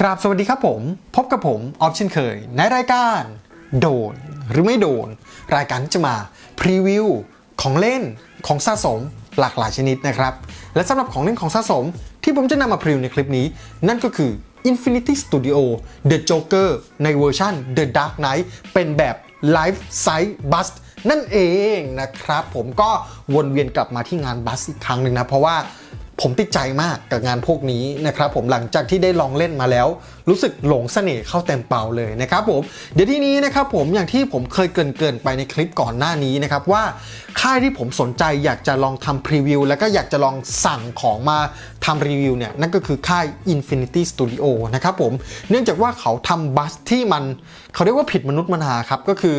กราบสวัสดีครับผม พบกับผมออฟเช่นเคย ในรายการ โดนหรือไม่โดน รายการที่จะมาพรีวิวของเล่นของสะสมหลากหลายชนิดนะครับ และสำหรับของเล่นของสะสมที่ผมจะนำมาพรีวิวในคลิปนี้ นั่นก็คือ Infinity Studio The Joker ในเวอร์ชัน The Dark Knight เป็นแบบ Life Size Bust นั่นเองนะครับ ผมก็วนเวียนกลับมาที่งานบัสอีกครั้งหนึ่งนะ เพราะว่า ผมติดใจมากกับงานพวกนี้นะครับผมหลังจากที่ได้ลองเล่นมาแล้ว รู้สึกหลงเสน่ห์เข้าเต็มเป่าเลยนะครับผมเดี๋ยวที่นี้นะครับผมอย่างที่ผมเคยเกรินไปในคลิปก่อนหน้านี้นะครับว่าค่ายที่ผมสนใจอยากจะลองทำพรีวิวแล้วก็อยากจะลองสั่งของมาทำรีวิวเนี่ยนั่นก็คือค่าย Infinity Studio นะครับผมเนื่องจากว่าเขาทำบัสที่มัน เขาเรียกว่าผิดมนุษย์มนาครับก็คือ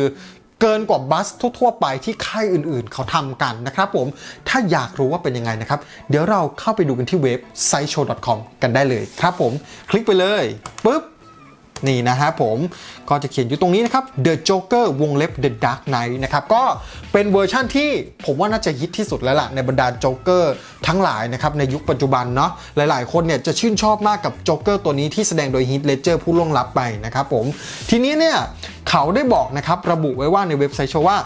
เกินกว่าบัสทั่วๆไปที่ค่ายอื่นๆ เขาทำกันนะครับผม ถ้าอยากรู้ว่าเป็นยังไงนะครับ เดี๋ยวเราเข้าไปดูกันที่เว็บ sideshow.com กันได้เลยครับผม คลิกไปเลยปุ๊บ นี่นะฮะผมก็จะเขียนอยู่ตรงนี้นะครับ The Joker วงเล็บ The Dark Knight นะครับก็เป็นเวอร์ชั่นที่ผมว่าน่าจะฮิตที่สุดแล้วล่ะในบรรดาโจ๊กเกอร์ทั้งหลายนะครับในยุคปัจจุบันเนาะหลายๆ คนเนี่ยจะชื่นชอบมากกับโจ๊กเกอร์ตัวนี้ที่แสดงโดยฮีทเลเจอร์ผู้ล่วงลับไปนะครับผมทีนี้เนี่ยเขาได้บอกนะครับระบุไว้ว่าในเว็บไซต์โชว์ว่า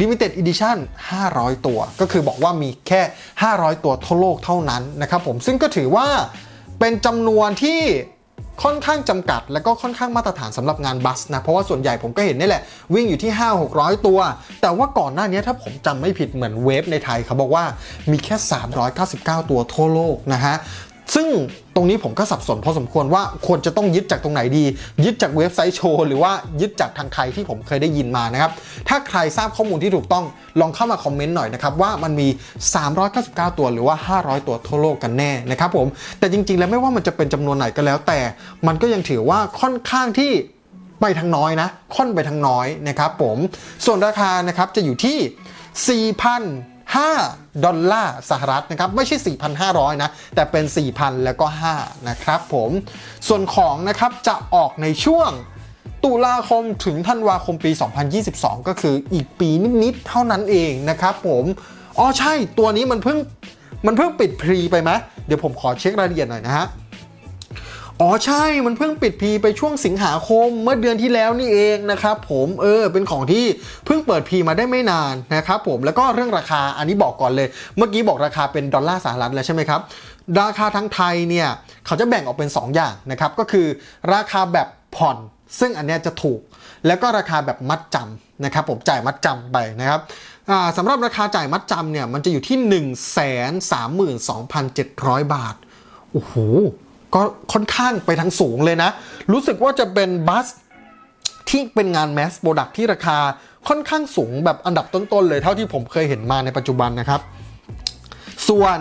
Limited Edition 500 ตัว ก็คือบอกว่ามีแค่ 500 ตัวทั่วโลกเท่านั้นนะครับผมซึ่งก็ถือว่าเป็นจำนวนที่ ค่อนข้างจำกัดและก็ค่อนข้างมาตรฐานสำหรับงานบัสนะ เพราะว่าส่วนใหญ่ผมก็เห็นนี่แหละ วิ่งอยู่ที่ 5 600 ตัว แต่ว่าก่อนหน้านี้ถ้าผมจำไม่ผิดเหมือนเวฟในไทยเขาบอกว่ามีแค่ 399 ตัวทั่วโลกนะฮะ ซึ่งตรงนี้ผมก็สับสนพอสมควรว่าควรจะต้องยึดจากตรงไหนดี ยึดจากเว็บไซต์โชว์ หรือว่ายึดจากทางไทยที่ผมเคยได้ยินมานะครับ ถ้าใครทราบข้อมูลที่ถูกต้องลองเข้ามาคอมเมนต์หน่อยนะครับว่ามันมี 399 ตัวหรือว่า 500 ตัวทั่วโลกกันแน่นะครับผมแต่จริง ๆ แล้วไม่ว่ามันจะเป็นจำนวนไหนก็แล้ว แต่มันก็ยังถือว่าค่อนข้างที่ไปทางน้อยนะค่อนไปทางน้อยนะครับผมส่วนราคานะครับจะอยู่ที่ 5 ดอลลาร์สหรัฐนะครับ ไม่ใช่ 4,500 นะ แต่เป็น 4,000 แล้วก็ 5 นะครับผม ส่วนของนะครับจะออกในช่วงตุลาคมถึงธันวาคมปี 2022 ก็คืออีกปีนิด ๆ เท่านั้นเองนะครับผมอ๋อใช่ตัวนี้มันเพิ่งมันเพิ่งปิดพรีไปไหมเดี๋ยวผมขอเช็ครายละเอียดหน่อยนะฮะ อ๋อใช่มันเพิ่งปิดพีไปช่วงสิงหาคมเมื่อเดือนที่แล้วนี่เองนะครับผมเออเป็นของที่เพิ่งเปิดพีมาได้ไม่นานนะครับผมแล้วก็เรื่องราคาอันนี้บอกก่อนเลย เมื่อกี้บอกราคาเป็นดอลลาร์สหรัฐแล้วใช่ไหมครับราคาทั้งไทยเนี่ยเขาจะแบ่งออกเป็น 2 อย่างนะครับก็คือราคาแบบผ่อน ซึ่งอันเนี้ยจะถูก แล้วก็ราคาแบบมัดจำนะครับผมจ่ายมัดจำไปนะครับสำหรับราคาจ่ายมัดจำเนี่ยมันจะอยู่ที่ 1 3 2 7 0 0 บาทโอ้โห ก็ค่อนข้างไปทางสูงเลยนะ รู้สึกว่าจะเป็นบัสที่เป็นงานแมสโปรดักที่ราคาค่อนข้างสูงแบบอันดับต้นๆเลยเท่าที่ผมเคยเห็นมาในปัจจุบันนะครับ ส่วน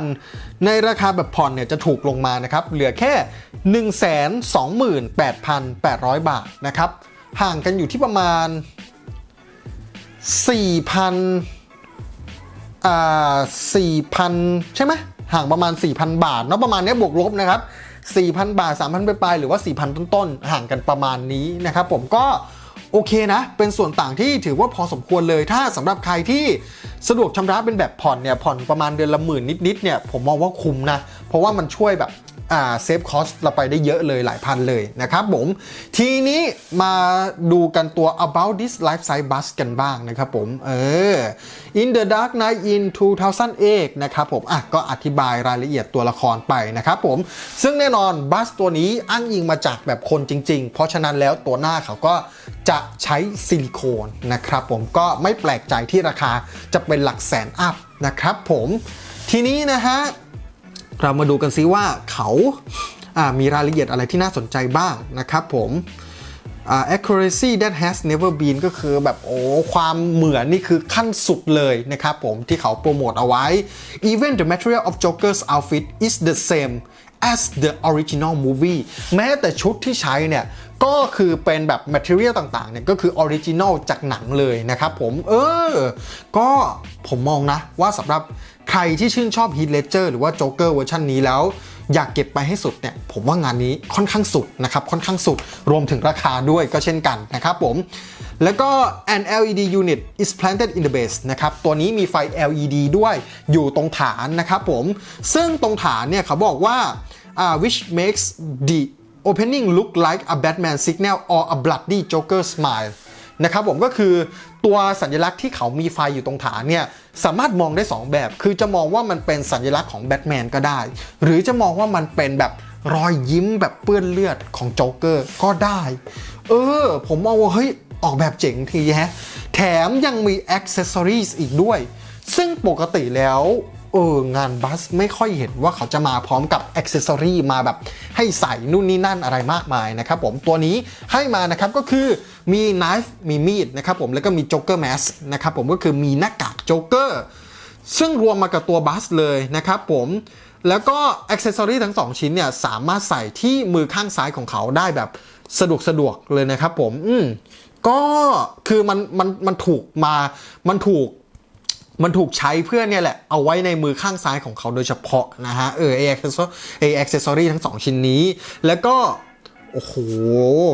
ในราคาแบบผ่อนเนี่ยจะถูกลงมานะครับ เหลือแค่ 128,800 บาทนะครับ ห่างกันอยู่ที่ประมาณ 4,000อ่า4,000 ใช่ไหมห่างประมาณ 4,000 บาทเนาะประมาณนี้บวกลบนะครับ 4,000 บาท 3,000ไปปลายๆหรือว่า 4,000 ต้นๆห่างกันประมาณนี้นะครับผมก็โอเคนะ เป็นส่วนต่างที่ถือว่าพอสมควรเลยถ้าสำหรับใครที่สะดวกชำระเป็นแบบผ่อนเนี่ยผ่อนประมาณเดือนละหมื่นนิดๆเนี่ยผมมองว่าคุ้มนะ เพราะว่ามันช่วยแบบ เซฟคอสเราไปได้เยอะเลยหลายพันเลยนะครับผม ทีนี้มาดูกันตัว about this life size bus กันบ้างนะครับผม เออ in the dark night in 2008นะครับผม อะ ก็อธิบายรายละเอียดตัวละครไปนะครับผม ซึ่งแน่นอนบัสตัวนี้อ้างอิงมาจากแบบคนจริง ๆ เพราะฉะนั้นแล้วตัวหน้าเขาก็จะใช้ซิลิโคนนะครับผมก็ไม่แปลกใจที่ราคาจะเป็นหลักแสนอัพนะครับผม ทีนี้นะฮะ เรามาดูกันซิว่าเขามีรายละเอียดอะไรที่น่าสนใจบ้างนะครับผม uh, accuracy that has never been ก็คือแบบโอ้ความเหมือนนี่คือขั้นสุดเลยนะครับผมที่เขาโปรโมทเอาไว้ even the material of Joker's outfit is the same as the original movie แม้แต่ชุดที่ใช้เนี่ย ก็คือเป็นแบบ material ต่างๆเนี่ยก็คือ original จากหนังเลยนะครับผมเออ ก็ผมมองนะว่าสำหรับใครที่ชื่นชอบ Heath Ledger หรือว่า Joker เวอร์ชันนี้แล้ว อยากเก็บไปให้สุดเนี่ย ผมว่างานนี้ค่อนข้างสุดนะครับ ค่อนข้างสุดรวมถึงราคาด้วยก็เช่นกันนะครับผม แล้วก็ an LED unit is planted in the base นะครับ ตัวนี้มีไฟ LED ด้วยอยู่ตรงฐานนะครับผม ซึ่งตรงฐานเนี่ยเขาบอกว่า uh, which makes the opening look like a Batman signal or a bloody Joker smile นะครับผมก็คือตัวสัญลักษณ์ที่เขามีไฟอยู่ตรงฐานเนี่ยสามารถมองได้ 2 แบบ คือจะมองว่ามันเป็นสัญลักษณ์ของแบทแมนก็ได้ หรือจะมองว่ามันเป็นแบบรอยยิ้มแบบเปื้อนเลือดของโจ๊กเกอร์ก็ได้ เออ ผมมองว่าเฮ้ย ออกแบบเจ๋งทีแฮะ แถมยังมีอ c เซ s ซอรี s อีกด้วย ซึ่งปกติแล้ว เอองานบัสไม่ค่อยเห็นว่าเขาจะมาพร้อมกับอ c เซ s ซอรีมาแบบให้ใส่นู่นนี่นั่นอะไรมากมายนะครับผมตัวนี้ให้มานะครับก็คือมี knife มีมีดนะครับผมแล้วก็มีโจ๊กเกอร์แมสนะครับผมก็คือมีหน้ากากโจ๊กเกอร์ซึ่งรวมมากับตัวบัสเลยนะครับผมแล้วก็อ c เซ s ซอรีทั้ง 2 ชิ้นเนี่ยสามารถใส่ที่มือข้างซ้ายของเขาได้แบบสะดวกสะดวกเลยนะครับผม อืมก็คือมันมันมันถูกมา มันถูก มันถูกใช้เพื่อเนี่ยแหละ เอาไว้ในมือข้างซ้ายของเขาโดยเฉพาะนะฮะ เออไอแอคเซสไอแอคเซสซอรี่ทั้งสองชิ้นนี้ แล้วก็ โอ้โห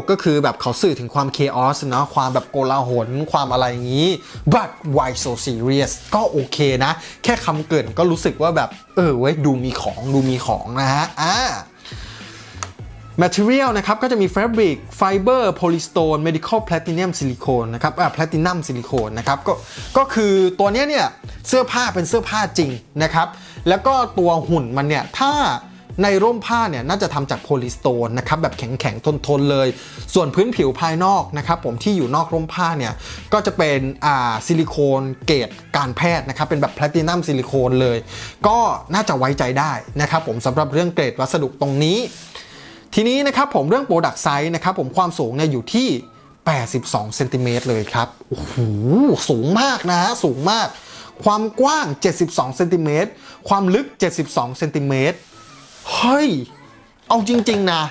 ก็คือแบบเขาสื่อถึงความเคออสนะความแบบโกลาหล ความอะไรอย่างนี้ but why so serious ก็โอเคนะ แค่คำเกินก็รู้สึกว่าแบบ เออเว้ยดูมีของดูมีของนะฮะอ่า Material นะครับก็จะมี Fabric Fiber Polystone Medical Platinum Silicone นะครับอ่า Platinum Silicone นะครับก็ก็คือตัวเนี้ยเนี่ยเสื้อผ้าเป็นเสื้อผ้าจริงนะครับแล้วก็ตัวหุ่นมันเนี่ยถ้าในร่มผ้าเนี่ยน่าจะทำจากโพลีสโตนนะครับแบบแข็งๆทนๆเลย ส่วนพื้นผิวภายนอกนะครับผมที่อยู่นอกร่มผ้าเนี่ยก็จะเป็นอ่าซิลิโคนเกรดการแพทย์นะครับเป็นแบบแพลตินัมซิลิโคนเลย ก็น่าจะไว้ใจได้นะครับผมสำหรับเรื่องเกรดวัสดุตรงนี้ ทีนี้นะครับผมเรื่องโปรดักไซส์นะครับผมความสูงเนี่ยอยู่ที่ 82เซนติเมตรเลยครับ โอ้โห สูงมากนะฮะสูงมาก ความกว้าง 72เซนติเมตรความลึก 72เซนติเมตรเฮ้ย เอาจริง ๆ นะ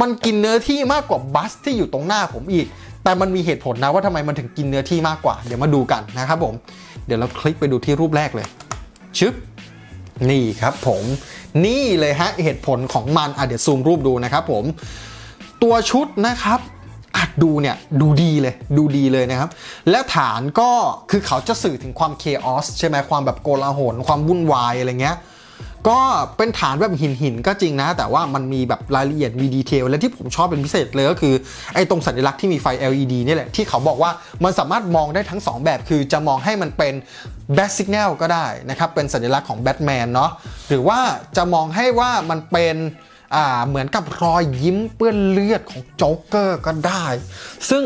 มันกินเนื้อที่มากกว่าบัสที่อยู่ตรงหน้าผมอีก แต่มันมีเหตุผลนะว่าทำไมมันถึงกินเนื้อที่มากกว่า เดี๋ยวมาดูกันนะครับผม เดี๋ยวเราคลิกไปดูที่รูปแรกเลย ชึบ นี่ครับผมนี่เลยฮะเหตุผลของมันอะเดี๋ยวซูมรูปดูนะครับผม ตัวชุดนะครับอัดดูเนี่ยดูดีเลยดูดีเลยนะครับ และฐานก็คือเขาจะสื่อถึงความเคออสใช่ไหมความแบบโกลาหลความวุ่นวายอะไรเงี้ย ก็เป็นฐานแบบหินหินก็จริงนะ แต่ว่ามันมีแบบรายละเอียดมีดีเทลและที่ผมชอบเป็นพิเศษเลยก็คือไอ้ตรงสัญลักษณ์ที่มีไฟ LED นี่แหละ ที่เขาบอกว่ามันสามารถมองได้ทั้ง 2 แบบ คือจะมองให้มันเป็น Bat Signal ก็ได้นะครับ เป็นสัญลักษณ์ของแบทแมนเนาะหรือว่าจะมองให้ว่ามันเป็นอ่าเหมือนกับรอยยิ้มเปื้อนเลือดของโจ๊กเกอร์ก็ได้ ซึ่ง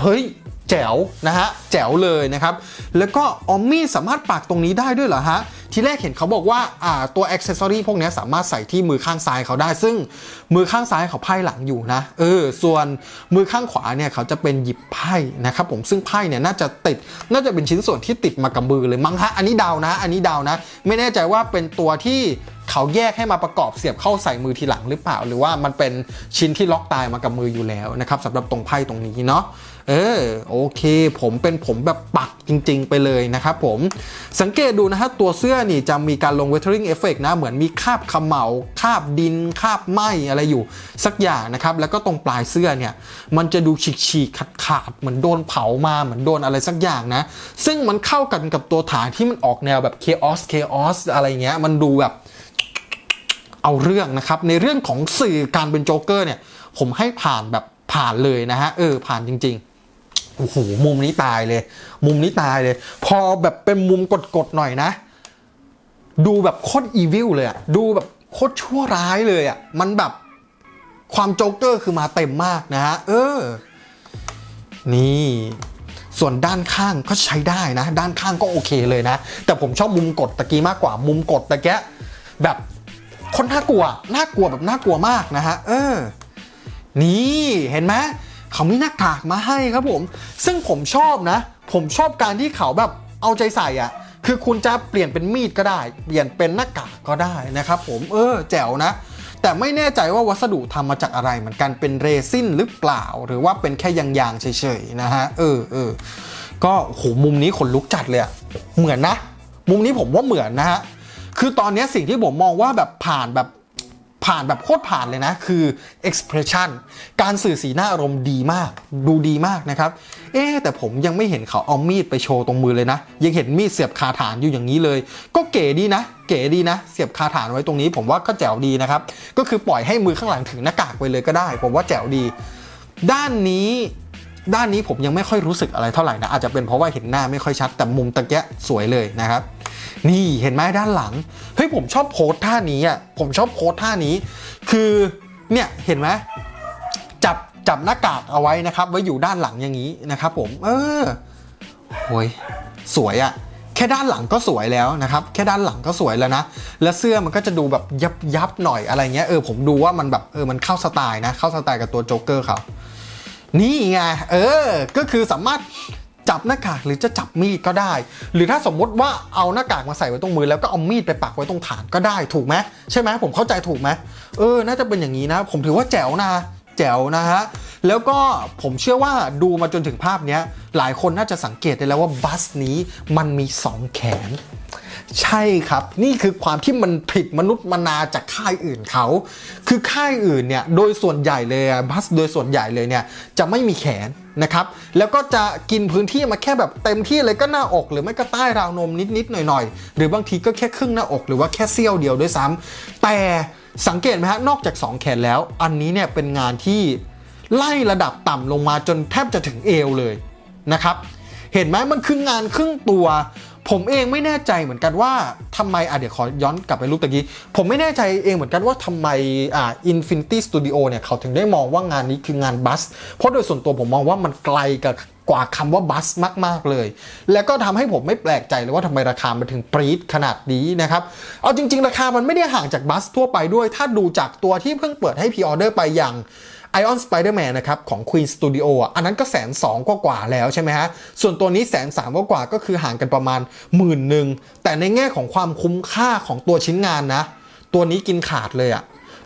เฮ้ย แจ๋วนะฮะแจ๋วเลยนะครับ แล้วก็ออมมี่สามารถปักตรงนี้ได้ด้วยเหรอฮะทีแรกเห็นเขาบอกว่าอ่าตัวอ็อกเซสซอรีพวกนี้สามารถใส่ที่มือข้างซ้ายเขาได้ ซึ่งมือข้างซ้ายเขาไพ่หลังอยู่นะเออส่วนมือข้างขวาเนี่ยเขาจะเป็นหยิบไพ่นะครับผมซึ่งไพ่เนี่ยน่าจะติดน่าจะเป็นชิ้นส่วนที่ติดมากับมือเลยมั้งฮะอันนี้เดานะ อันนี้เดานะ ไม่แน่ใจว่าเป็นตัวที่เขาแยกให้มาประกอบเสียบเข้าใส่มือทีหลังหรือเปล่า หรือว่ามันเป็นชิ้นที่ล็อกตายมากับมืออยู่แล้วนะครับสำหรับตรงไพ่ตรงนี้เนาะ เออโอเค ผมเป็นผมแบบปักจริง ๆ ไปเลยนะครับผมสังเกตดูนะฮะตัวเสื้อนี่จะมีการลง weathering effect นะ เหมือนมีคาบขมเหลาคาบดิน คาบไหมอะไรอยู่ สักอย่างนะครับ แล้วก็ตรงปลายเสื้อเนี่ย มันจะดูฉีกๆขาดๆเหมือนโดนเผามาเหมือนโดนอะไรสักอย่างนะ ซึ่งมันเข้ากันกับตัวฐานที่มันออกแนวแบบ chaos chaos อะไรเงี้ยมันดูแบบเอาเรื่องนะครับ ในเรื่องของสื่อการเป็นโจ๊กเกอร์เนี่ย ผมให้ผ่านแบบผ่านเลยนะฮะ เออ ผ่านจริง ๆ โอ้โหมุมนี้ตายเลย มุมนี้ตายเลย พอแบบเป็นมุมกดๆหน่อยนะ ดูแบบโคตรอีวิลเลยอะดูแบบโคตรชั่วร้ายเลยอะมันแบบความโจ๊กเกอร์คือมาเต็มมากนะฮะเออ นี่ส่วนด้านข้างก็ใช้ได้นะ ด้านข้างก็โอเคเลยนะ แต่ผมชอบมุมกดตะกี้มากกว่า มุมกดตะแกะแบบคนน่ากลัว น่ากลัวแบบน่ากลัวมากนะฮะ เออ นี่เห็นไหม เขามีหน้ากากมาให้ครับผม ซึ่งผมชอบนะ ผมชอบการที่เขาแบบเอาใจใส่อะคือคุณจะเปลี่ยนเป็นมีดก็ได้ เปลี่ยนเป็นหน้ากากก็ได้นะครับผมเออแจ๋วนะแต่ไม่แน่ใจว่าวัสดุทำมาจากอะไรเหมือนกันเป็นเรซินหรือเปล่า หรือว่าเป็นแค่ยางๆเฉยๆนะฮะเออเออก็โหมุมนี้ขนลุกจัดเลยเหมือนนะ มุมนี้ผมว่าเหมือนนะฮะคือตอนนี้สิ่งที่ผมมองว่าแบบผ่านแบบ ผ่านแบบโคตรผ่านเลยนะ คือ expression การสื่อสีหน้าอารมณ์ดีมาก ดูดีมากนะครับ เอ๊แต่ผมยังไม่เห็นเขาเอามีดไปโชว์ตรงมือเลยนะ ยังเห็นมีดเสียบคาฐานอยู่อย่างนี้เลย ก็เก๋ดีนะ เก๋ดีนะ เสียบคาฐานไว้ตรงนี้ ผมว่าก็แจ๋วดีนะครับ ก็คือปล่อยให้มือข้างหลังถือหน้ากากไปเลยก็ได้ ผมว่าแจ๋วดี ด้านนี้ด้านนี้ผมยังไม่ค่อยรู้สึกอะไรเท่าไหร่นะอาจจะเป็นเพราะว่าเห็นหน้าไม่ค่อยชัดแต่มุมตะเกียะสวยเลยนะครับ นี่เห็นไหมด้านหลัง เฮ้ยผมชอบโพสท่านี้อะ ผมชอบโพสท่านี้ คือเนี่ยเห็นไหมจับจับหน้ากากเอาไว้นะครับ ไว้อยู่ด้านหลังอย่างนี้นะครับ ผม เออโอ้ยสวยอะ แค่ด้านหลังก็สวยแล้วนะครับ แค่ด้านหลังก็สวยแล้วนะ แล้วเสื้อมันก็จะดูแบบยับยับหน่อยอะไรเงี้ย เออผมดูว่ามันแบบเออมันเข้าสไตล์นะ เข้าสไตล์กับตัวโจ๊กเกอร์เขานี่ไง เออ ก็คือสามารถ จับหน้ากากหรือจะจับมีดก็ได้ หรือถ้าสมมติว่าเอาหน้ากากมาใส่ไว้ตรงมือแล้วก็เอามีดไปปักไว้ตรงฐานก็ได้ถูกไหมใช่ไหมผมเข้าใจถูกไหมเออน่าจะเป็นอย่างนี้นะ ผมถือว่าแจ๋วนะแจ๋วนะฮะ แล้วก็ผมเชื่อว่าดูมาจนถึงภาพนี้หลายคนน่าจะสังเกตได้แล้วว่าบัสนี้มันมี 2 แขน ใช่ครับ นี่คือความที่มันผิดมนุษย์มนาจากค่ายอื่นเขา คือค่ายอื่นเนี่ยโดยส่วนใหญ่เลยบัสโดยส่วนใหญ่เลยเนี่ยจะไม่มีแขนนะครับ แล้วก็จะกินพื้นที่มาแค่แบบเต็มที่เลยก็หน้าอก หรือไม่ก็ใต้ราวนมนิดๆหน่อยๆ หรือบางทีก็แค่ครึ่งหน้าอกหรือว่าแค่เสี้ยวเดียวด้วยซ้ำแต่สังเกตไหมฮะนอกจาก 2 แขนแล้ว อันนี้เนี่ยเป็นงานที่ไล่ระดับต่ำลงมาจนแทบจะถึงเอวเลยนะครับเห็นไหมมันคืองานครึ่งตัว ผมเองไม่แน่ใจเหมือนกันว่าทำไมอะเดี๋ยวขอย้อนกลับไปรูปตะกี้ ผมไม่แน่ใจเองเหมือนกันว่าทำไมอ่า Infinity Studio เนี่ยเขาถึงได้มองว่างานนี้คืองานบัส เพราะโดยส่วนตัวผมมองว่ามันไกลกับกว่าคำว่าบัสมาก ๆ เลย แล้วก็ทำให้ผมไม่แปลกใจเลยว่าทำไมราคามันถึงปรี๊ดขนาดนี้นะครับ เอาจริง ๆ ราคามันไม่ได้ห่างจากบัสทั่วไปด้วย ถ้าดูจากตัวที่เพิ่งเปิดให้พ r ออเดอร์ไปอย่าง Ion Spider-Man นะครับของ Queen Studio อะอันนั้นก็แสนสองกว่าแล้วใช่ไหมฮะ ส่วนตัวนี้แสนสามกว่าก็คือห่างกันประมาณหมื่นหนึ่งแต่ในแง่ของความคุ้มค่าของตัวชิ้นงานนะ ตัวนี้กินขาดเลยอะ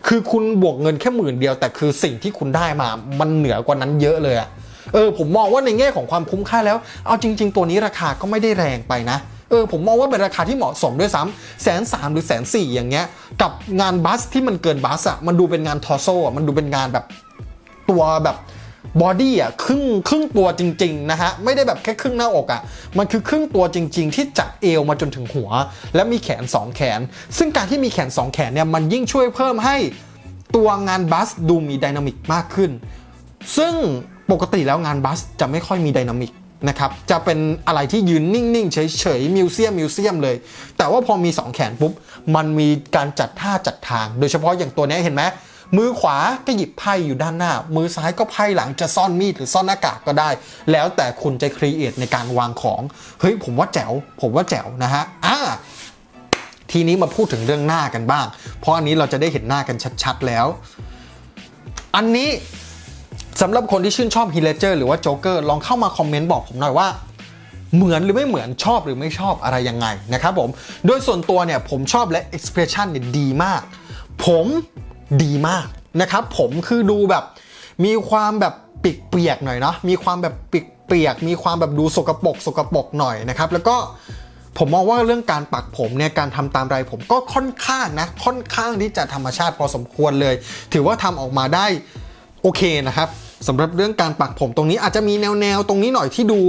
คือคุณบวกเงินแค่หมื่นเดียวแต่คือสิ่งที่คุณได้มามันเหนือกว่านั้นเยอะเลยอะเออผมมองว่าในแง่ของความคุ้มค่าแล้ว เอาจริง ๆ ตัวนี้ราคาก็ไม่ได้แรงไปนะเออผมมองว่าเป็นราคาที่เหมาะสมด้วยซ้ำแสนสามหรือแสนสี่อย่างเงี้ย กับงานบัสที่มันเกินบัสอะมันดูเป็นงานทอร์โซอะมันดูเป็นงานแบบ ตัวแบบบอดี้อะครึ่งครึ่งตัวจริงๆนะฮะไม่ได้แบบแค่ครึ่งหน้าอกอะมันคือครึ่งตัวจริง ๆ ที่จากเอวมาจนถึงหัว และมีแขน 2 แขน ซึ่งการที่มีแขน 2 แขนเนี่ยมันยิ่งช่วยเพิ่มให้ตัวงานบัสดูมีไดนามิกมากขึ้น ซึ่งปกติแล้วงานบัสจะไม่ค่อยมีไดนามิกนะครับจะเป็นอะไรที่ยืนนิ่งๆ เฉยๆมิวเซียมมิวเซียมเลย แต่ว่าพอมี 2 แขนปุ๊บมันมีการจัดท่าจัดทาง โดยเฉพาะอย่างตัวนี้เห็นไหม มือขวาก็หยิบไพ่อยู่ด้านหน้า มือซ้ายก็ไพ่หลังจะซ่อนมีดหรือซ่อนหน้ากากก็ได้ แล้วแต่คุณจะครีเอทในการวางของ เฮ้ยผมว่าแจ๋ว ผมว่าแจ๋วนะฮะอ่าทีนี้มาพูดถึงเรื่องหน้ากันบ้าง เพราะอันนี้เราจะได้เห็นหน้ากันชัดๆแล้ว อันนี้สำหรับคนที่ชื่นชอบฮีเลเจอร์หรือว่าโจ๊กเกอร์ลองเข้ามาคอมเมนต์บอกผมหน่อยว่าเหมือนหรือไม่เหมือนชอบหรือไม่ชอบอะไรยังไงนะครับผม โดยส่วนตัวเนี่ยผมชอบและ expression เนี่ยดีมาก ผม ดีมากนะครับผมคือดูแบบมีความแบบเปียกๆหน่อยเนาะมีความแบบเปียกๆมีความแบบดูสกปรกสกปรกหน่อยนะครับแล้วก็ผมมองว่าเรื่องการปักผมเนี่ยการทำตามไรผมก็ค่อนข้างนะค่อนข้างที่จะธรรมชาติพอสมควรเลย ถือว่าทำออกมาได้โอเคนะครับสำหรับเรื่องการปักผมตรงนี้อาจจะมีแนวๆตรงนี้หน่อยที่ดู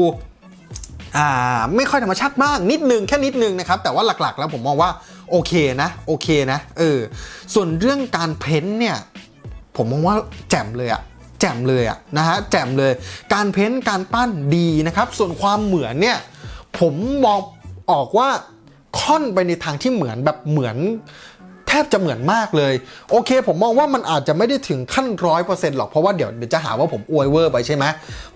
อ่าไม่ค่อยธรรมชาติมากนิดนึงแค่นิดนึงนะครับแต่ว่าหลักๆ แล้วผมมองว่าโอเคนะโอเคนะเออส่วนเรื่องการเพ้นท์เนี่ยผมมองว่าแจ่มเลยอะแจ่มเลยอะนะฮะแจ่มเลยการเพ้นท์การปั้นดีนะครับ ส่วนความเหมือนเนี่ยผมมองออกว่าค่อนไปในทางที่เหมือนแบบเหมือนแทบจะเหมือนมากเลย โอเค ผมมองว่ามันอาจจะไม่ได้ถึงขั้นร้อยเปอร์เซ็นต์หรอกเพราะว่าเดี๋ยวเดี๋ยวจะหาว่าผมอวยเวอร์ไปใช่ไหม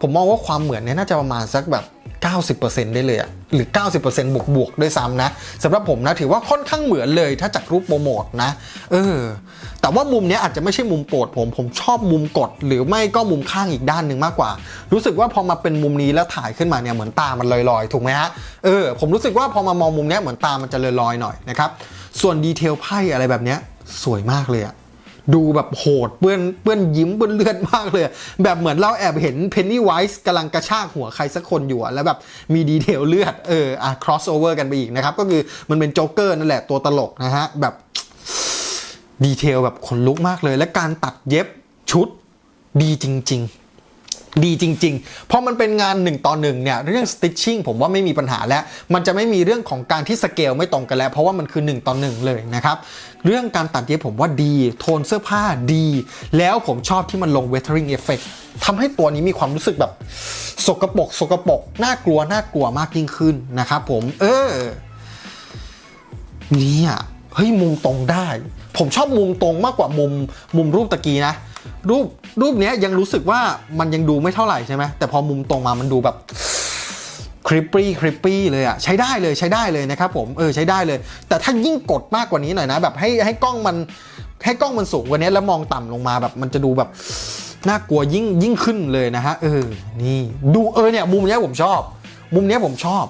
ผมมองว่าความเหมือนเนี่ยน่าจะประมาณสักแบบ 90%ได้เลยอะหรือ 90%บวกบวกด้วยซ้ำนะสำหรับผมนะถือว่าค่อนข้างเหมือนเลยถ้าจากรูปโปรโมทนะเออแต่ว่ามุมนี้อาจจะไม่ใช่มุมโปรดผมผมชอบมุมกด หรือไม่ก็มุมข้างอีกด้านหนึ่งมากกว่า รู้สึกว่าพอมาเป็นมุมนี้แล้วถ่ายขึ้นมาเนี่ยเหมือนตามันลอยๆ ถูกไหมฮะเออผมรู้สึกว่าพอมามองมุมนี้เหมือนตามันจะลอยๆหน่อยนะครับส่วนดีเทลไพ่อะไรแบบนี้สวยมากเลยอะ ดูแบบโหดเปื้อนเปื้อนยิ้มเปื้อนเลือดมากเลย แบบเหมือนเราแอบเห็นเพนนีไวส์กำลังกระชากหัวใครสักคนอยู่แล้วแบบมีดีเทลเลือดเอออะ cross over กันไปอีกนะครับ ก็คือมันเป็นโจ๊กเกอร์นั่นแหละตัวตลกนะฮะ แบบดีเทลแบบขนลุกมากเลย และการตัดเย็บชุดดีจริง ๆ ดีจริงๆ เพราะมันเป็นงานหนึ่งต่อหนึ่งเนี่ยเรื่อง stitching ผมว่าไม่มีปัญหาแล้ว มันจะไม่มีเรื่องของการที่สเกลไม่ตรงกันแล้ว เพราะว่ามันคือ1ต่อ1เลยนะครับ เรื่องการตัดเย็บผมว่าดี โทนเสื้อผ้าดี แล้วผมชอบที่มันลง weathering effect ทำให้ตัวนี้มีความรู้สึกแบบ สกปรกสกปรกน่ากลัวน่ากลัวมากยิ่งขึ้นนะครับผม เออเนี่ยเฮ้ยมุมตรงได้ ผมชอบมุมตรงมากกว่ามุมมุมรูปตะกี้นะรูปรูปเนี้ยยังรู้สึกว่ามันยังดูไม่เท่าไหร่ใช่ไหมแต่พอมุมตรงมามันดูแบบคริปปี้คริปปี้เลยอะใช้ได้เลยใช้ได้เลยนะครับผมเออใช้ได้เลย แต่ถ้ายิ่งกดมากกว่านี้หน่อยนะ แบบให้ให้กล้องมันให้กล้องมันสูงกว่านี้แล้วมองต่ำลงมาแบบมันจะดูแบบน่ากลัวยิ่งยิ่งขึ้นเลยนะฮะเออนี่ดูเออเนี่ยมุมเนี้ยผมชอบ มุมเนี้ยผมชอบ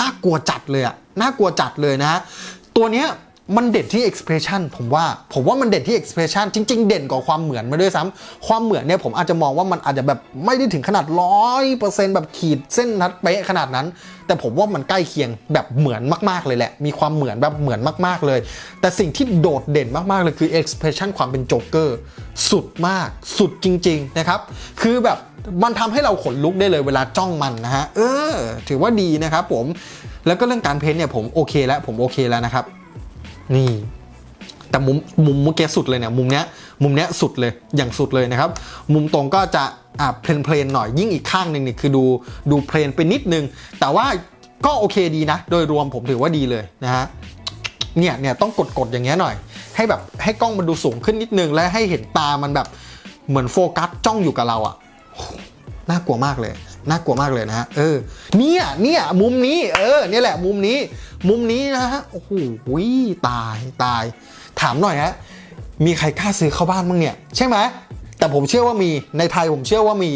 น่ากลัวจัดเลยอะน่ากลัวจัดเลยนะฮะตัวเนี้ย มันเด่นที่ expression ผมว่า ผมว่ามันเด่นที่ expression จริง ๆ เด่นกว่าความเหมือนมาด้วยซ้ำความเหมือนเนี่ยผมอาจจะมองว่ามันอาจจะแบบไม่ได้ถึงขนาดร้อยเปอร์เซ็นต์แบบขีดเส้นนัดเป๊ะขนาดนั้น แต่ผมว่ามันใกล้เคียงแบบเหมือนมากๆเลยแหละ มีความเหมือนแบบเหมือนมากๆเลย แต่สิ่งที่โดดเด่นมากๆเลยคือ expression ความเป็นโจ๊กเกอร์สุดมากสุดจริง ๆ นะครับ คือแบบมันทำให้เราขนลุกได้เลยเวลาจ้องมันนะฮะเออ ถือว่าดีนะครับผมแล้วก็เรื่องการเพ้นเนี่ยผมโอเคแล้วผมโอเคแล้วนะครับ นี่ แต่มุมมุมเมื่อกี้สุดเลยเนี่ยมุมเนี้ยมุมเนี้ยสุดเลยอย่างสุดเลยนะครับ มุมตรงก็จะอ่าเพลนเพลนๆหน่อยยิ่งอีกข้างหนึ่งนี่คือดูดูเพลนไปนิดนึง แต่ว่าก็โอเคดีนะ โดยรวมผมถือว่าดีเลยนะฮะเนี่ยเนี่ยต้องกดกดอย่างเงี้ยหน่อย ให้แบบให้กล้องมันดูสูงขึ้นนิดนึง และให้เห็นตามันแบบเหมือนโฟกัสจ้องอยู่กับเราอะน่ากลัวมากเลย น่ากลัวมากเลยนะฮะ เออ เนี่ยเนี่ยมุมนี้ เออ เนี่ยแหละมุมนี้ มุมนี้นะฮะ โอ้โหตายตาย ถามหน่อยฮะ มีใครกล้าซื้อเข้าบ้านมั้งเนี่ย ใช่ไหม แต่ผมเชื่อว่ามี ในไทยผมเชื่อว่ามี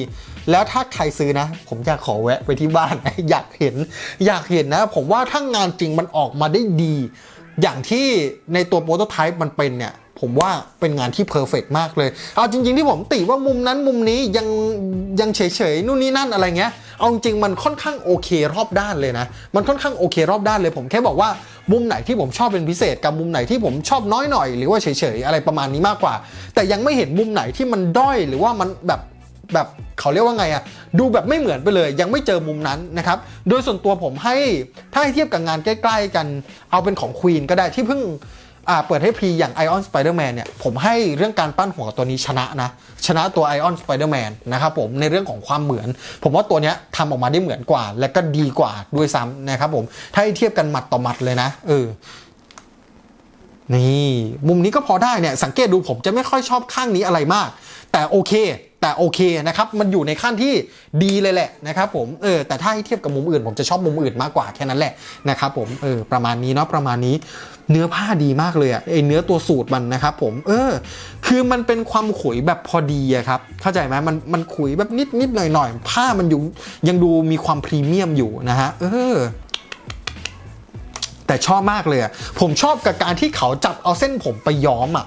แล้วถ้าใครซื้อนะ ผมอยากขอแวะไปที่บ้าน อยากเห็น อยากเห็นนะ ผมว่าถ้างานจริงมันออกมาได้ดี อย่างที่ในตัวโปรโตไทป์มันเป็นเนี่ย ผมว่าเป็นงานที่เพอร์เฟกมากเลย เอาจริง ๆ ที่ผมติว่ามุมนั้นมุมนี้ยังยังเฉยๆนู่นนี่นั่นอะไรเงี้ย เอาจริงมันค่อนข้างโอเครอบด้านเลยนะ มันค่อนข้างโอเครอบด้านเลย ผมแค่บอกว่ามุมไหนที่ผมชอบเป็นพิเศษกับมุมไหนที่ผมชอบน้อยหน่อย หรือว่าเฉยๆอะไรประมาณนี้มากกว่า แต่ยังไม่เห็นมุมไหนที่มันด้อยหรือว่ามันแบบแบบเขาเรียกว่าไงอะดูแบบไม่เหมือนไปเลย ยังไม่เจอมุมนั้นนะครับ โดยส่วนตัวผมให้ถ้าให้เทียบกับงานใกล้ ๆ กัน เอาเป็นของควีนก็ได้ที่เพิ่ง เปิดให้พรีอย่าง Ion Spider-Man เนี่ยผมให้เรื่องการปั้นหัวตัวนี้ชนะนะชนะตัว Ion Spider-Man นะครับผมในเรื่องของความเหมือน ผมว่าตัวเนี้ยทำออกมาได้เหมือนกว่า และก็ดีกว่าด้วยซ้ำนะครับผมถ้าเทียบกันหมัดต่อหมัดเลยนะเออนี่มุมนี้ก็พอได้เนี่ยสังเกตดูผมจะไม่ค่อยชอบข้างนี้อะไรมาก แต่โอเค แต่โอเคนะครับมันอยู่ในขั้นที่ดีเลยแหละนะครับผมเออแต่ถ้าให้เทียบกับมุมอื่น ผมจะชอบมุมอื่นมากกว่าแค่นั้นแหละนะครับผมเออประมาณนี้เนาะประมาณนี้เนื้อผ้าดีมากเลยอะไอเนื้อตัวสูตรมันนะครับผมเออ คือมันเป็นความขุยแบบพอดีอะครับเข้าใจไหมมันมันขุยแบบนิดนิดหน่อยหน่อยผ้ามันอยู่ยังดูมีความพรีเมียมอยู่นะฮะเออแต่ชอบมากเลยอะผมชอบกับการที่เขาจับเอาเส้นผมไปย้อมอะ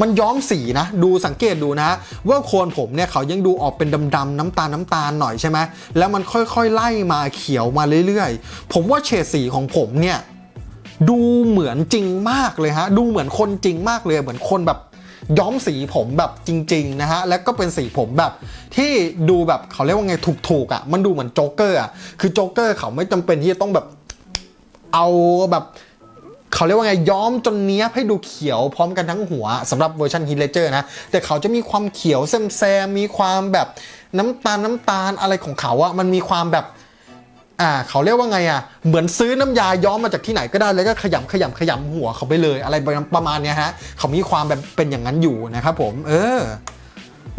มันย้อมสีนะ ดูสังเกตดูนะว่าโคนผมเนี่ยเขายังดูออกเป็นดำๆน้ำตาลน้ำตาลหน่อยใช่ไหมแล้วมันค่อยๆไล่มาเขียวมาเรื่อยๆ ผมว่าเฉดสีของผมเนี่ยดูเหมือนจริงมากเลยฮะ ดูเหมือนคนจริงมากเลย เหมือนคนแบบย้อมสีผมแบบจริง ๆ นะฮะ แล้วก็เป็นสีผมแบบที่ดูแบบเขาเรียกว่าไงถูกๆอะ่ะ มันดูเหมือนโจ๊กเกอร์อะ คือโจ๊กเกอร์เขาไม่จำเป็นที่จะต้องแบบเอาแบบ เขาเรียกว่าไงย้อมจนเนี้ยให้ดูเขียวพร้อมกันทั้งหัวสำหรับเวอร์ชันฮิตเลเจอร์นะ แต่เขาจะมีความเขียวแซมแซมๆมีความแบบน้ำตาลน้ำตาลอะไรของเขาอะมันมีความแบบอ่าเขาเรียกว่าไงอะ เหมือนซื้อน้ำยาย้อมมาจากที่ไหนก็ได้แล้วก็ขยำขยำขยำหัวเขาไปเลย อะไรประมาณเนี้ยฮะ เขามีความแบบเป็นอย่างนั้นอยู่นะครับผม เออ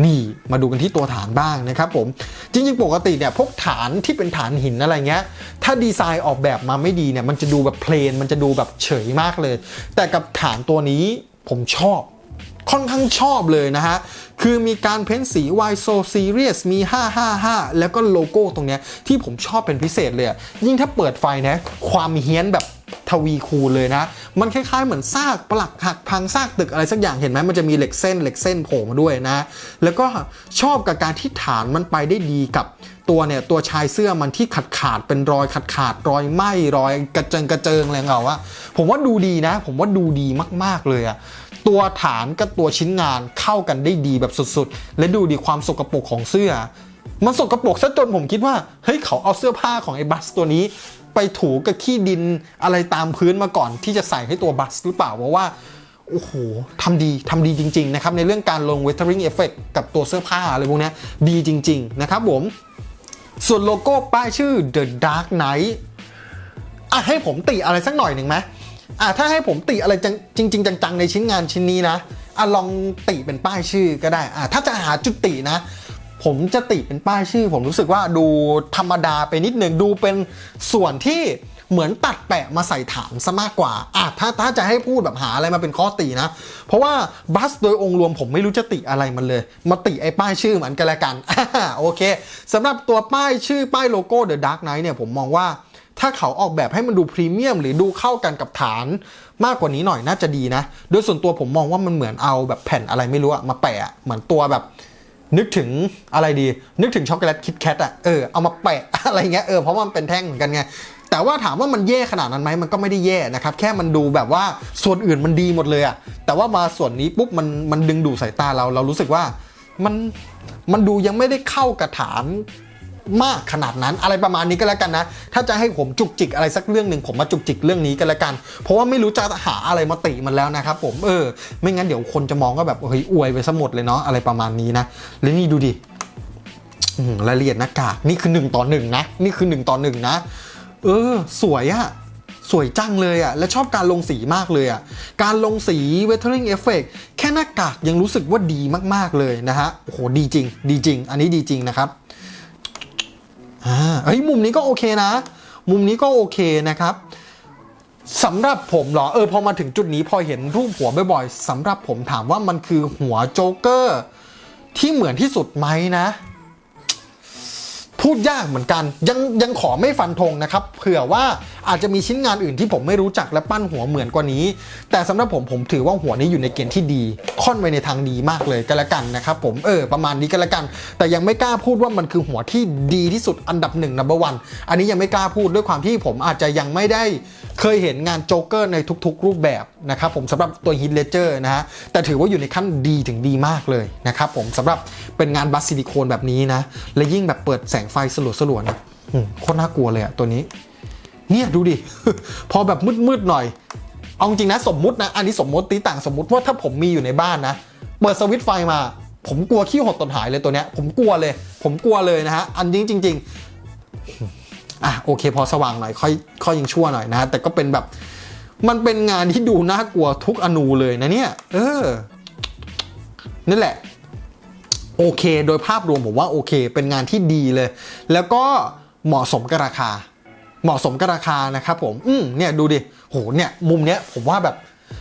นี่มาดูกันที่ตัวฐานบ้างนะครับผม จริงๆ ปกติเนี่ยพวกฐานที่เป็นฐานหินอะไรเงี้ย ถ้าดีไซน์ออกแบบมาไม่ดีเนี่ย มันจะดูแบบเพลน มันจะดูแบบเฉยมากเลย แต่กับฐานตัวนี้ผมชอบ ค่อนข้างชอบเลยนะฮะ คือมีการเพ้นสี Y So Serious มี 555 แล้วก็โลโก้ตรงเนี้ยที่ผมชอบเป็นพิเศษเลย ยิ่งถ้าเปิดไฟนะ ความเฮี้ยนแบบ ทวีคูณเลยนะ มันคล้ายๆเหมือนซากปลักหักพังซากตึกอะไรสักอย่างเห็นไหมมันจะมีเหล็กเส้นเหล็กเส้นโผล่มาด้วยนะ แล้วก็ชอบกับการที่ฐานมันไปได้ดีกับตัวเนี่ยตัวชายเสื้อมันที่ขาดขาดเป็นรอยขาดขาดรอยไหม้รอยกระเจิงกระเจิงอะไรของาอะผมว่าดูดีนะ ผมว่าดูดีมากๆเลยอะตัวฐานกับตัวชิ้นงานเข้ากันได้ดีแบบสุดๆ และดูดีความสกปรกของเสื้อ มันสกปรกซะจนผมคิดว่าเฮ้ยเขาเอาเสื้อผ้าของไอ้บัสตัวนี้ ไปถูกับขี้ดินอะไรตามพื้นมาก่อน ที่จะใส่ให้ตัวบัสหรือเปล่าเพราะว่าโอ้โหทำดีทำดีจริง ๆ นะครับ ในเรื่องการลง weathering effect กับตัวเสื้อผ้าอะไรพวกนี้ดีจริง ๆ นะครับผม ส่วนโลโก้ป้ายชื่อ The Dark Knight อะให้ผมติอะไรสักหน่อยหนึ่งไหมอะถ้าให้ผมติอะไรจังจริงๆจังๆ ในชิ้นงานชิ้นนี้นะอะลองติเป็นป้ายชื่อก็ได้อะถ้าจะหาจุดตินะ ผมจะติเป็นป้ายชื่อ ผมรู้สึกว่าดูธรรมดาไปนิดหนึ่งดูเป็นส่วนที่เหมือนตัดแปะมาใส่ฐานซะมากกว่าอะถ้าถ้าจะให้พูดแบบหาอะไรมาเป็นข้อตินะ เพราะว่าบัสโดยองค์รวมผมไม่รู้จะติอะไรมันเลย มาติไอ้ป้ายชื่อมันกันแล้วกันอ่าโอเคสำหรับตัวป้ายชื่อป้ายโลโก้ The Dark Knight เนี่ยผมมองว่าถ้าเขาออกแบบให้มันดูพรีเมียมหรือดูเข้ากันกับฐานมากกว่านี้หน่อยน่าจะดีนะ โดยส่วนตัวผมมองว่ามันเหมือนเอาแบบแผ่นอะไรไม่รู้อะมาแปะเหมือนตัวแบบ นึกถึงอะไรดี นึกถึงช็อกโกแลตคิดแคทอะเออเอามาแปะอะไรเงี้ยเออเพราะว่ามันเป็นแท่งเหมือนกันไงแต่ว่าถามว่ามันแย่ขนาดนั้นไหมมันก็ไม่ได้แย่นะครับ แค่มันดูแบบว่าส่วนอื่นมันดีหมดเลยอะแต่ว่ามาส่วนนี้ปุ๊บมันมันดึงดูดสายตาเราเรารู้สึกว่ามันมันดูยังไม่ได้เข้ากับฐาน มากขนาดนั้น อะไรประมาณนี้ก็แล้วกันนะ ถ้าจะให้ผมจุกจิกอะไรสักเรื่องหนึ่งผมมาจุกจิกเรื่องนี้กันแล้วกัน เพราะว่าไม่รู้จะหาอะไรมาติมันแล้วนะครับผมเออไม่งั้นเดี๋ยวคนจะมองก็แบบเฮ้ยอวยไปซะหมดเลยเนาะอะไรประมาณนี้นะแล้วนี่ดูดิรายละเอียดหน้ากากนี่คือ1ต่อหนึ่งนะนี่คือ1ต่อหนึ่งนะเออ สวยอะสวยจังเลยอะและชอบการลงสีมากเลยอะการลงสี weathering effect แค่หน้ากากยังรู้สึกว่าดีมากๆเลยนะฮะโอ้โหดีจริง ดีจริง อันนี้ดีจริงนะครับ อ่าเฮ้ยมุมนี้ก็โอเคนะ มุมนี้ก็โอเคนะครับสำหรับผมเหรอเออพอมาถึงจุดนี้พอเห็นรูปหัวบ่อยๆสำหรับผมถามว่ามันคือหัวโจ๊กเกอร์ที่เหมือนที่สุดไหมนะ พูดยากเหมือนกัน ยังยังขอไม่ฟันธงนะครับเผื่อว่าอาจจะมีชิ้นงานอื่นที่ผมไม่รู้จักและปั้นหัวเหมือนกว่านี้ แต่สำหรับผมผมถือว่าหัวนี้อยู่ในเกณฑ์ที่ดี ค่อนไปในทางดีมากเลยก็แล้วกันนะครับผมเออประมาณนี้ก็แล้วกัน แต่ยังไม่กล้าพูดว่ามันคือหัวที่ดีที่สุดอันดับหนึ่ง number one อันนี้ยังไม่กล้าพูดด้วยความที่ผมอาจจะยังไม่ได้เคยเห็นงานโจ๊กเกอร์ในทุก ๆ รูปแบบนะครับผมสำหรับตัวฮิตเลเจอร์นะฮะแต่ถือว่าอยู่ในขั้นดีถึงดีมากเลยนะครับผมสำหรับเป็นงานบัสซิลิโคนแบบนี้นะและยิ่งแบบเปิดแสงฟสลัวๆนะอืมโคตรน่ากลัวเลยอะตัวนี้ เนี่ยดูดิ พอแบบมืดๆหน่อย เอาจริงนะสมมุตินะ อันนี้สมมติตีต่างสมมุติว่าถ้าผมมีอยู่ในบ้านนะเปิดสวิตช์ไฟมา ผมกลัวขี้หดตนหายเลยตัวเนี้ย ผมกลัวเลย ผมกลัวเลยนะฮะอันจริงจริงๆอะโอเค พอสว่างหน่อยค่อยค่อยยังชั่วหน่อยนะฮะแต่ก็เป็นแบบมันเป็นงานที่ดูน่ากลัวทุกอนูเลยนะเนี่ย เออนั่นแหละ โอเค โดยภาพรวมผมว่าโอเค เป็นงานที่ดีเลย แล้วก็เหมาะสมกับราคา เหมาะสมกับราคานะครับผม อืมเนี่ยดูดิ โห เนี่ยมุมเนี้ยผมว่าแบบ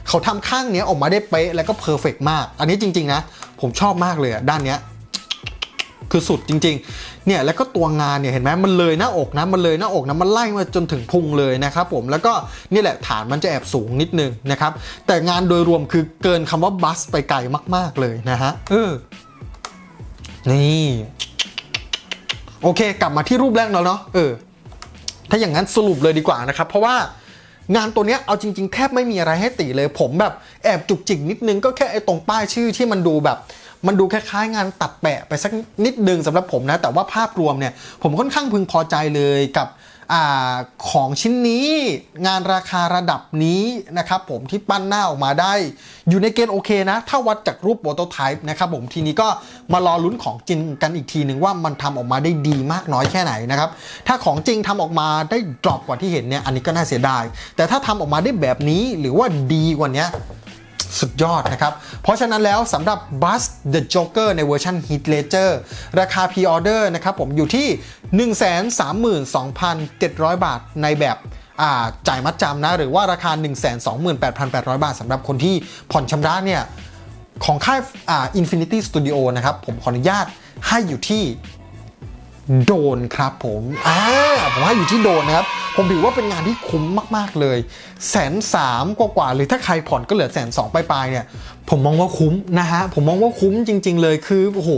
เขาทำข้างเนี้ยออกมาได้เป๊ะแล้วก็เพอร์เฟกมาก อันนี้จริง ๆ นะ ผมชอบมากเลยอะด้านเนี้ย คือสุดจริง ๆ เนี่ยแล้วก็ตัวงานเนี่ยเห็นไหมมันเลยหน้าอกนะมันเลยหน้าอกนะมันไล่มาจนถึงพุงเลยนะครับผมแล้วก็นี่แหละฐานมันจะแอบสูงนิดนึงนะครับ แต่งานโดยรวมคือเกินคำว่าบัสไปไกลมาก ๆเลยนะฮะเออ นี่ โอเค กลับมาที่รูปแรกแล้วเนาะเออ ถ้าอย่างนั้นสรุปเลยดีกว่านะครับ เพราะว่างานตัวเนี้ยเอาจริง ๆ แทบไม่มีอะไรให้ติเลย ผมแบบแอบจุกจิกนิดนึงก็แค่ไอ้ตรงป้ายชื่อที่มันดูแบบ มันดูคล้ายๆ งานตัดแปะไปสักนิดนึงสำหรับผมนะ แต่ว่าภาพรวมเนี่ย ผมค่อนข้างพึงพอใจเลยกับ อของชิ้นนี้งานราคาระดับนี้นะครับผมที่ปั้นหน้าออกมาได้ อยู่ในเกณฑ์โอเคนะ ถ้าวัดจากรูปโปรโตไทป์นะครับผมทีนี้ก็มารอลุ้นของจริงกันอีกทีหนึ่งว่ามันทำออกมาได้ดีมากน้อยแค่ไหนนะครับ ถ้าของจริงทำออกมาได้ดรอปกว่าที่เห็นเนี่ยอันนี้ก็น่าเสียดาย แต่ถ้าทำออกมาได้แบบนี้หรือว่าดีกว่านี้ สุดยอดนะครับ เพราะฉะนั้นแล้วสำหรับ Bus the Joker ในเวอร์ชัน Hit Ledger ราคา Pre-order นะครับผมอยู่ที่ 132,700 บาทในแบบจ่ายมัดจำนะ หรือว่าราคา 128,800 บาทสำหรับคนที่ผ่อนชำระเนี่ยของค่ายอ่า Infinity Studio นะครับ ผมขออนุญาตให้อยู่ที่ โดนครับผมอ่าผมให้อยู่ที่โดนนะครับ ผมถือว่าเป็นงานที่คุ้มมาก ๆ เลยแสนสามกว่าๆหรือถ้าใครผ่อนก็เหลือแสนสองปลายๆเนี่ย ผมมองว่าคุ้มนะฮะ ผมมองว่าคุ้มจริง ๆ เลยคือโอ้โห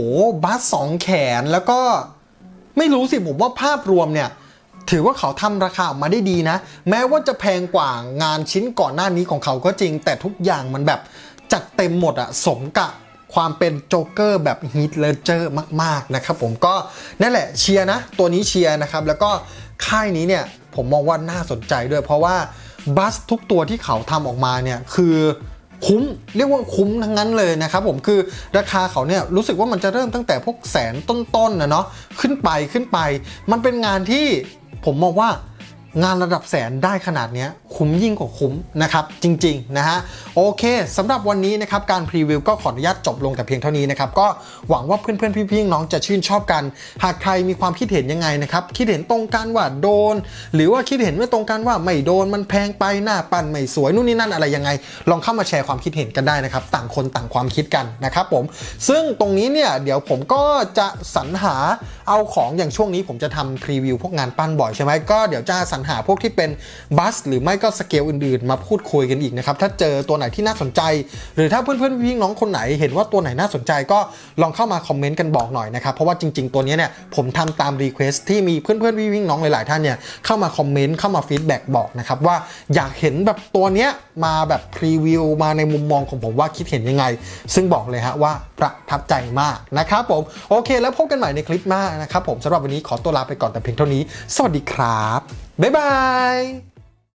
บัสสองแขนแล้วก็ไม่รู้สิผมว่าภาพรวมเนี่ย ถือว่าเขาทำราคาออกมาได้ดีนะ แม้ว่าจะแพงกว่างานชิ้นก่อนหน้านี้ของเขาก็จริง แต่ทุกอย่างมันแบบจัดเต็มหมดอะสมกับ ความเป็นโจ๊กเกอร์แบบฮิตเลเจอร์มากๆนะครับผมก็นั่นแหละเชียร์นะ ตัวนี้เชียร์นะครับ แล้วก็ค่ายนี้เนี่ยผมมองว่าน่าสนใจด้วย เพราะว่าบัสทุกตัวที่เขาทำออกมาเนี่ยคือคุ้มเรียกว่าคุ้มทั้งนั้นเลยนะครับผมคือราคาเขาเนี่ยรู้สึกว่ามันจะเริ่มตั้งแต่พวกแสนต้นๆนะเนาะขึ้นไปขึ้นไป มันเป็นงานที่ผมมองว่า งานระดับแสนได้ขนาดนี้คุ้มยิ่งกว่าคุ้มนะครับจริงๆนะฮะโอเคสำหรับวันนี้นะครับการพรีวิวก็ขออนุญาตจบลงแต่เพียงเท่านี้นะครับก็หวังว่าเพื่อนๆพี่ๆน้องจะชื่นชอบกัน หากใครมีความคิดเห็นยังไงนะครับคิดเห็นตรงกันว่าโดน หรือว่าคิดเห็นไม่ตรงกันว่าไม่โดนมันแพงไปหน้าปั่นไม่สวยนู่นนี่นั่นอะไรยังไง ลองเข้ามาแชร์ความคิดเห็นกันได้นะครับต่างคนต่างความคิดกันนะครับผมซึ่งตรงนี้เนี่ยเดี๋ยวผมก็จะสรรหาเอาของอย่างช่วงนี้ผมจะทำพรีวิวพวกงานปั้นบ่อยใช่ไหมก็เดี๋ยวจะสรรหาพวกที่เป็นบัสหรือไม่ก็สเกลอื่นๆ มาพูดคุยกันอีกนะครับ ถ้าเจอตัวไหนที่น่าสนใจ หรือถ้าเพื่อนๆพี่น้องคนไหนเห็นว่าตัวไหนน่าสนใจก็ลองเข้ามาคอมเมนต์กันบอกหน่อยนะครับ เพราะว่าจริง ๆ ตัวนี้เนี่ยผมทำตามรีเควสที่มีเพื่อนๆพี่น้องหลายๆท่านเนี่ยเข้ามาคอมเมนต์เข้ามาฟีดแบ็กบอกนะครับว่าอยากเห็นแบบตัวเนี้ยมาแบบพรีวิวมาในมุมมองของผมว่าคิดเห็นยังไง ซึ่งบอกเลยฮะว่าประทับใจมากนะครับผมโอเค แล้วพบกันใหม่ในคลิปหน้านะครับผมสำหรับวันนี้ขอตัวลาไปก่อนแต่เพียงเท่านี้ สวัสดีครับ บ๊ายบาย